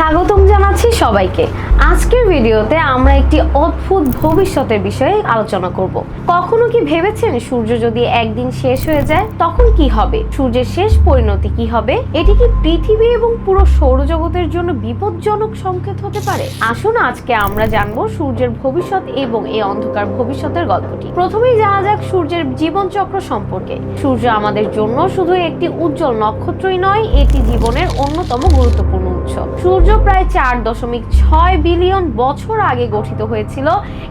স্বাগতম জানাচ্ছি সবাইকে। আজকের ভিডিওতে আমরা একটি অদ্ভুত ভবিষ্যতের বিষয়ে আলোচনা করব। কখনো কি ভেবেছেন সূর্য যদি একদিন শেষ হয়ে যায়, তখন কি হবে? সূর্যের শেষ পরিণতি কি হবে? এটি কি পৃথিবী এবং পুরো সৌরজগতের জন্য বিপজ্জনক সংকেত হতে পারে? আসুন আজকে আমরা জানব সূর্যের ভবিষ্যৎ এবং এই অন্ধকার ভবিষ্যতের গল্পটি। প্রথমেই জানা যাক সূর্যের জীবনচক্র সম্পর্কে। সূর্য আমাদের জন্য শুধু একটি উজ্জ্বল নক্ষত্রই নয়, এটি জীবনের অন্যতম গুরুত্বপূর্ণ উৎস সূর্য প্রায় চার দশমিক ছয় বিলিয়ন বছর আগে গঠিত হয়েছিল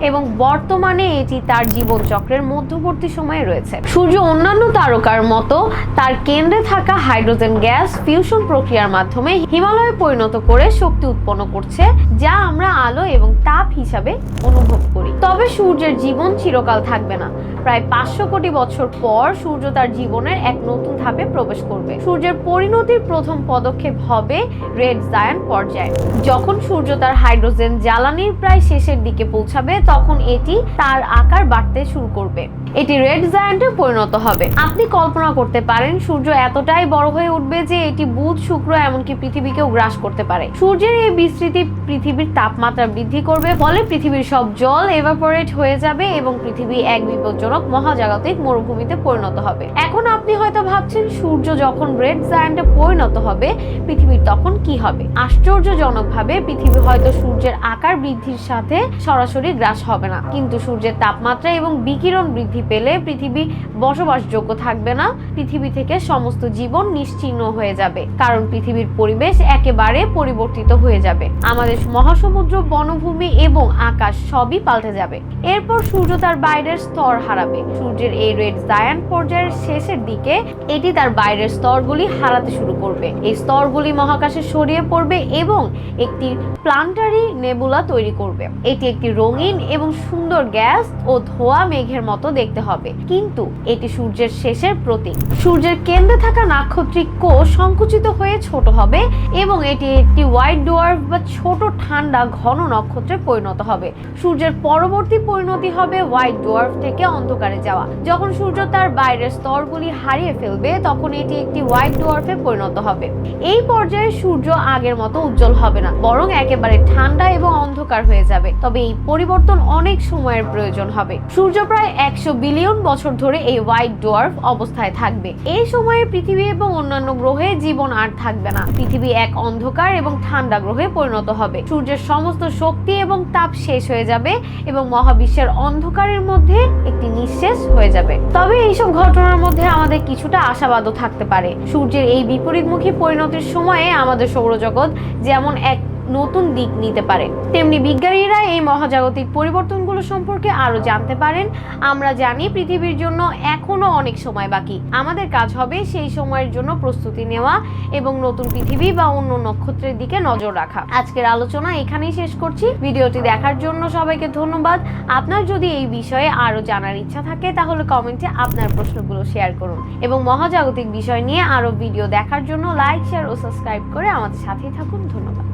এবং বর্তমানে এটি তার জীবনচক্রের মধ্যবর্তী সময়ে রয়েছে। সূর্য অন্যান্য তারকার মতো তার কেন্দ্রে থাকা হাইড্রোজেন গ্যাস ফিউশন প্রক্রিয়ার মাধ্যমে হিমালয়ে পরিণত করে শক্তি উৎপন্ন করছে, যা আমরা আলো এবং তাপ হিসাবে অনুভব করি। তবে সূর্যের জীবন চিরকাল থাকবে না। প্রায় পাঁচশো কোটি বছর পর সূর্য তার জীবনের এক নতুন ধাপে প্রবেশ করবে। সূর্যের পরিণতির প্রথম পদক্ষেপ হবে রেড জায়ান্ট পর্যায়ে। যখন সূর্য তার হাইড্রোজেন জ্বালানির প্রায় শেষের দিকে পৌঁছাবে, তখন এটি তার আকার বাড়তে শুরু করবে। এটি রেড জায়ান্টে পরিণত হবে। আপনি কল্পনা করতে পারেন, সূর্য এতটাই বড় হয়ে উঠবে যে এটি বুধ, শুক্র, এমনকি পৃথিবীকেও গ্রাস করতে পারে। সূর্যের এই বিস্তৃতি পৃথিবীর তাপমাত্রা বৃদ্ধি করবে, ফলে পৃথিবীর সব জল এভাপোরেট হয়ে যাবে এবং পৃথিবী এক বিপজ্জনক মহাজাগতিক মরুভূমিতে পরিণত হবে। এখন আপনি হয়তো ভাবছেন, সূর্য যখন রেড জায়ান্টে পরিণত হবে, পৃথিবীর তখন কি হবে? আশ্চর্যজনকভাবে পৃথিবী হয়তো সূর্যের আকার বৃদ্ধির সাথে সরাসরি গ্রাস হবে না। কিন্তু সূর্যের তাপমাত্রা এবং বিকিরণ বৃদ্ধি পেলে পৃথিবী বসবাসযোগ্য থাকবে না। পৃথিবী থেকে সমস্ত জীবন নিশ্চিহ্ন হয়ে যাবে। কারণ পৃথিবীর পরিবেশ একেবারে পরিবর্তিত হয়ে যাবে। আমাদের মহাসমুদ্র, বনভূমি এবং আকাশ সবই পাল্টে যাবে। এরপর সূর্য তার বাইরের স্তর হারাবে। সূর্যের এই রেড জায়ান্ট পর্যায়ের শেষের দিকে এটি তার বাইরের স্তরগুলি হারাতে শুরু করবে। এই স্তরগুলি মহাকাশে ছড়িয়ে পড়বে এবং একটি প্লান্টারি নেবুলা তৈরি করবে। এটি একটি রঙিন এবং সুন্দর গ্যাস ও ধোয়া মেঘের মতো দেখতে হবে। কিন্তু এটি সূর্যের শেষের প্রতীক। সূর্যের কেন্দ্রে থাকা নাক্ষত্রিক কোষ সংকুচিত হয়ে ছোট হবে এবং এটি একটি হোয়াইট ডোয়ার্ফ বা ছোট ঠান্ডা ঘন নক্ষত্রে পরিণত হবে। সূর্যের পরবর্তী পরিণতি হবে হোয়াইট ডোয়ার্ফ থেকে অন্ধকারে যাওয়া। যখন সূর্য তার বাইরের স্তরগুলি হারিয়ে ফেলবে, তখন এটি একটি হোয়াইট ডোয়ার্ফে পরিণত হবে। এই পর্যায়ে সূর্য আগের মতো উজ্জ্বল হবে না। বরং একেবারে ঠান্ডা এবং অন্ধকার হয়ে যাবে। তবে এই পরিবর্তন অনেক সময়ের প্রয়োজন হবে। সূর্য প্রায় একশো বিলিয়ন বছর ধরে এই হোয়াইট ডোয়ার্ফ অবস্থায় থাকবে। এই সময়ে পৃথিবী এবং অন্যান্য গ্রহে জীবন আর থাকবে না। পৃথিবী এক অন্ধকার এবং ঠান্ডা গ্রহে পরিণত হবে। সূর্যের সমস্ত শক্তি এবং তাপ শেষ হয়ে যাবে এবং মহাবিশ্বের অন্ধকারের মধ্যে একটি নিঃশেষ হয়ে যাবে। তবে এইসব ঘটনার মধ্যে আমাদের কিছুটা আশাবাদও থাকতে পারে। সূর্যের এই বিপরীতমুখী পরিণতির সময়ে আমাদের সৌরজগৎ যেমন এক নতুন দিক নিতে পারে। তেমনি বিজ্ঞানীরা এই মহাজাগতিক পরিবর্তনগুলো সম্পর্কে আরও জানতে পারেন। আমরা জানি পৃথিবীর জন্য এখনও অনেক সময় বাকি। আমাদের কাজ হবে সেই সময়ের জন্য প্রস্তুতি নেওয়া এবং নতুন পৃথিবী বা অন্য নক্ষত্রের দিকে নজর রাখা। আজকের আলোচনা এখানেই শেষ করছি। ভিডিওটি দেখার জন্য সবাইকে ধন্যবাদ। আপনার যদি এই বিষয়ে আরও জানার ইচ্ছা থাকে, তাহলে কমেন্টে আপনার প্রশ্নগুলো শেয়ার করুন। এবং মহাজাগতিক বিষয় নিয়ে আরও ভিডিও দেখার জন্য লাইক, শেয়ার ও সাবস্ক্রাইব করে আমাদের সাথেই থাকুন। ধন্যবাদ।